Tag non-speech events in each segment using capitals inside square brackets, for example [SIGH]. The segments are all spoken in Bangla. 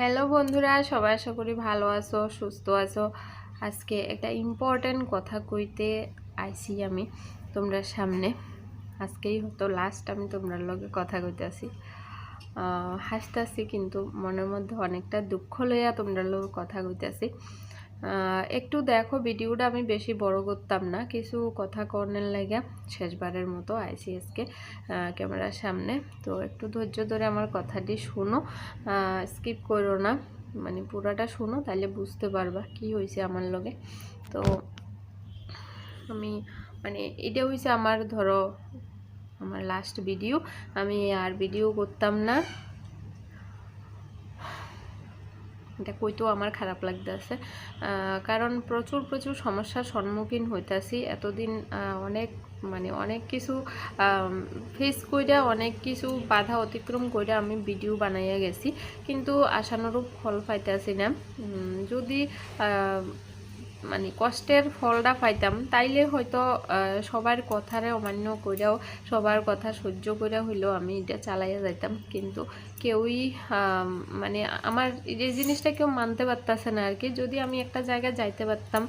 হ্যালো বন্ধুরা, সবাই আশা করি ভালো আছো, সুস্থ আছো। আজকে একটা ইম্পর্ট্যান্ট কথা কইতে আইছি আমি তোমরা সামনে। আজকেই হতো লাস্ট আমি তোমরা লগে কথা কইতে আসি হাসতেছি কিন্তু মনের মধ্যে অনেকটা দুঃখ লইয়া তোমরা লোক কথা কইতেছি। একটু দেখো, ভিডিওটা আমি বেশি বড় করতাম না। কিছু কথা কর্নের লাগে, শেষবারের মতো আইসিএসকে ক্যামেরার সামনে। তো একটু ধৈর্য ধরে আমার কথাটি শুনো স্কিপ করো না। মানে পুরাটা শুনো তাহলে বুঝতে পারবা কি হয়েছে আমার লগে। তো আমি মানে এটা হয়েছে আমার, ধরো, আমার লাস্ট ভিডিও আমি আর ভিডিও করতাম না। এটা কইতেও আমার খারাপ লাগতেছে। কারণ প্রচুর প্রচুর সমস্যার সম্মুখীন হইতাছি। এতদিন অনেক মানে অনেক কিছু ফেস কইরা, অনেক কিছু বাধা অতিক্রম কইরা আমি ভিডিও বানাইয়া গেছি। কিন্তু আশানুরূপ ফল পাইতেছি না। যদি মানে কষ্টের ফলটা পাইতাম, তাইলে হয়তো সবার কথারে অমান্য কইরাও, সবার কথা সহ্য করে হইলেও আমি এটা চালাইয়া যাইতাম। কিন্তু কেউই মানে আমার এই জিনিসটা কেউ মানতে পারতেছে না আর কি যদি আমি একটা জায়গায় যাইতে পারতাম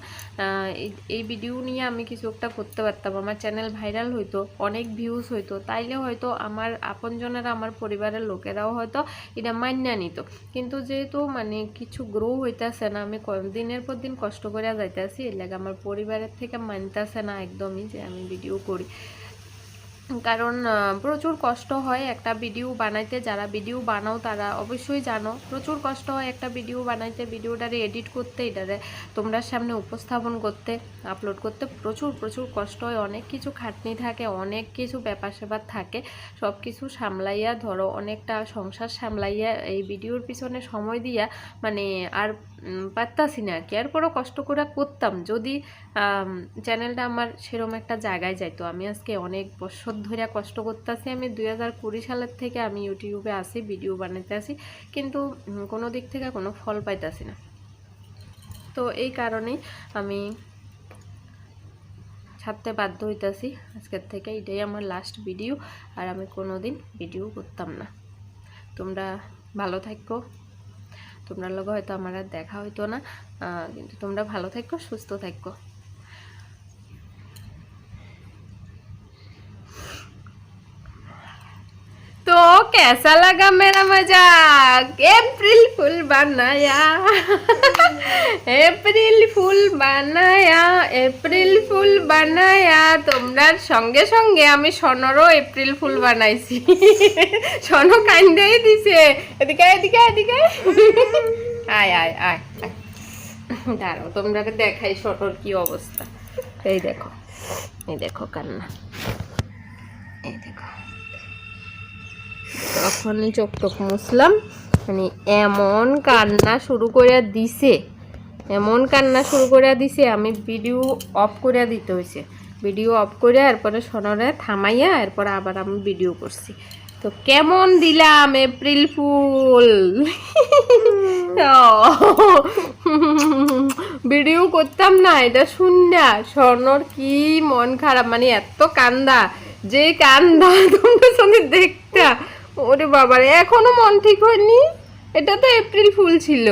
এই- ভিডিও নিয়ে আমি কিছু একটা করতে পারতাম, আমার চ্যানেল ভাইরাল হইতো, অনেক ভিউজ হইতো, তাইলে হয়তো আমার আপনজনেরা, আমার পরিবারের লোকেরাও হয়তো এটা মান্যা নিত। কিন্তু যেহেতু মানে কিছু গ্রো হইতাছে না, আমি দিনের পর দিন কষ্ট করে যাইতেছি এর লাগে আমার পরিবারের থেকে মানতেছে না একদমই যে আমি ভিডিও করি। কারণ প্রচুর কষ্ট হয় একটা ভিডিও বানাইতে। যারা ভিডিও বানাও তারা অবশ্যই জানো, প্রচুর কষ্ট হয় একটা ভিডিও বানাইতে ভিডিওটারে এডিট করতে, এটারে তোমরা সামনে উপস্থাপন করতে আপলোড করতে। প্রচুর প্রচুর কষ্ট হয়, অনেক কিছু খাটনি থাকে, অনেক কিছু ব্যাপার স্যাপার থাকে। সব কিছু সামলাইয়া, ধরো, অনেকটা সংসার সামলাইয়া, এই ভিডিওর পিছনে সময় দিয়া মানে আর পারতাছি না আর কি কোনো কষ্ট করে করতাম। যদি চ্যানেলটা আমার সেরকম একটা জায়গায় যাইতো, আমি আজকে অনেক বছর ধরে কষ্ট করতেছি। আমি দুই হাজার কুড়ি সালের থেকে আমি ইউটিউবে আসি, ভিডিও বানাইতে আসি। কিন্তু কোনো দিক থেকে কোনো ফল পাইতাছি না। তো এই কারণেই আমি ছাড়তে বাধ্য হইতাছি আজকের থেকে। এটাই আমার লাস্ট ভিডিও আর আমি কোনো দিন ভিডিও করতাম না। তোমরা ভালো থাকো। তোমরা লগে হয়তো আমার আর দেখা হইতো না। কিন্তু তোমরা ভালো থাকো, সুস্থ থাকো। कैसा लगा मेरा मजाक अप्रैल फूल बनाया এপ্রিল ফুল বানায়া এপ্রিল ফুল বানায়া তোমরার সঙ্গে সঙ্গে আমি সনরও এপ্রিল ফুল বানাইছি সন কান্দেই দিছে এদিকে এদিকে এদিকে আয় আয় আয় আয় দাঁড়াও তোমরা দেখাই সনর কি অবস্থা এই দেখো এই দেখো কান্না এই দেখো তখনই চোখ টোক মুছলাম। মানে এমন কান্না শুরু করে দিছে। এমন কান্না শুরু করে দিছে আমি ভিডিও অফ করে দিতে হয়েছে। ভিডিও অফ করে এরপরে সোনরে থামাইয়া এরপর আবার আমি ভিডিও করছি। তো কেমন দিলাম এপ্রিল ফুল? ভিডিও [LAUGHS] করতাম না এটা শুননা। স্বর্ণর কি মন খারাপ মানে এত কান্দা। যে কান্দা তোমরা সঙ্গে দেখতা। ওরে বাবার, এখনও মন ঠিক হয়নি? এটা তো এপ্রিল ফুল ছিল।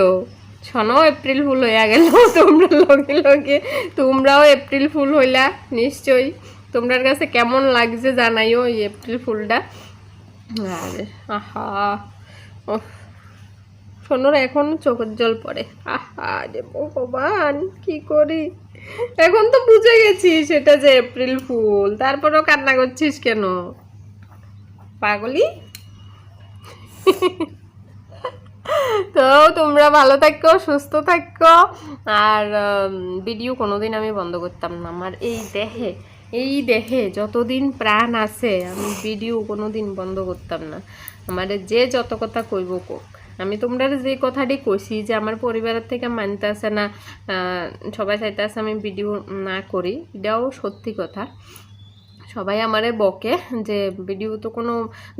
শোনো এপ্রিল ফুল হইয়া গেল। [LAUGHS] তোমরা লগে লগে, তোমরাও এপ্রিল ফুল হইলা, নিশ্চয়ই। তোমরার কাছে কেমন লাগছে জানাইও এই এপ্রিল ফুলটা। আরে, আহা। ও সোনর এখন চোখের জল পড়ে। আহা রে ভগবান, কি করি? এখন তো বুঝে গেছি সেটা যে এপ্রিল ফুল। তারপরেও কান্না করছিস কেন? পাগলি? তো তোমরা ভালো থাকো, সুস্থ থাকো। আর ভিডিও কোনোদিন আমি বন্ধ করতাম না। আমার এই দেহে এই দেহে যতদিন প্রাণ আছে, আমি ভিডিও কোনোদিন বন্ধ করতাম না। আমার যে যত কথা কইব কোক আমি তোমরা যে কথাটি কইছি যে আমার পরিবারের থেকে মানতে আসে না সবাই চাইতে আছে আমি ভিডিও না করি, এটাও সত্যি কথা। সবাই আমারে বকে যে ভিডিও তো কোনো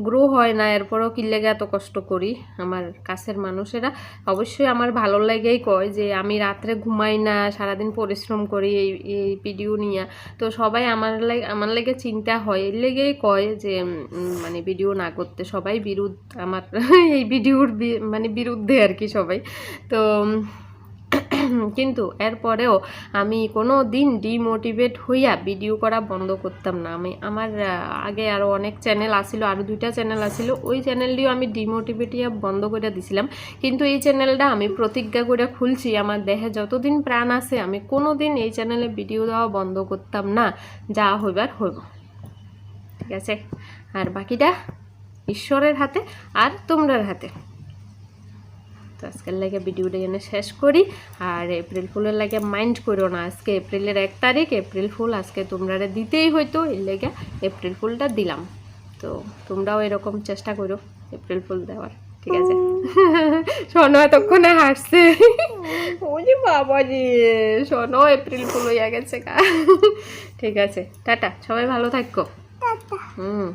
গ্রো হয় না, এরপরও কি লেগে এত কষ্ট করি? আমার কাছের মানুষেরা অবশ্যই আমার ভালো লাগেই কয় যে আমি রাত্রে ঘুমাই না, সারাদিন পরিশ্রম করি এই এই ভিডিও নিয়ে। তো সবাই আমার লাগে আমার লাগে চিন্তা হয়, এর লেগেই কয় যে মানে ভিডিও না করতে সবাই বিরুদ্ধ, আমার [LAUGHS] এই ভিডিওর মানে বিরুদ্ধে আর কি সবাই। তো কিন্তু এরপরেও আমি কোনো দিন ডিমোটিভেট হইয়া ভিডিও করা বন্ধ করতাম না। আমি আমার আগে আরও অনেক চ্যানেল আসিল আরও দুইটা চ্যানেল আসিল। ওই চ্যানেলটিও আমি ডিমোটিভেট হইয়া বন্ধ করে দিছিলাম। কিন্তু এই চ্যানেলটা আমি প্রতিজ্ঞা করে খুলছি, আমার দেহে যতদিন প্রাণ আছে, আমি কোনো দিন এই চ্যানেলে ভিডিও দেওয়া বন্ধ করতাম না। যা হইবার হইব। ঠিক আছে? আর বাকিটা ঈশ্বরের হাতে আর তোমরার হাতে। তো আজকের লাগে ভিডিওটা এনে শেষ করি। আর এপ্রিল ফুলের লাগে মাইন্ড করো না আজকে এপ্রিলের এক তারিখ এপ্রিল ফুল আজকে তোমরা দিতেই হইতো এর লেগে এপ্রিল ফুলটা দিলাম। তো তোমরাও এরকম চেষ্টা করো এপ্রিল ফুল দেওয়ার ঠিক আছে? [LAUGHS] শোনো এতক্ষণে হাসছে। [LAUGHS] ওই বাবা জি শোনো এপ্রিল ফুল হইয়া গেছে কা [LAUGHS] ঠিক আছে টাটা সবাই ভালো থাকো। হুম।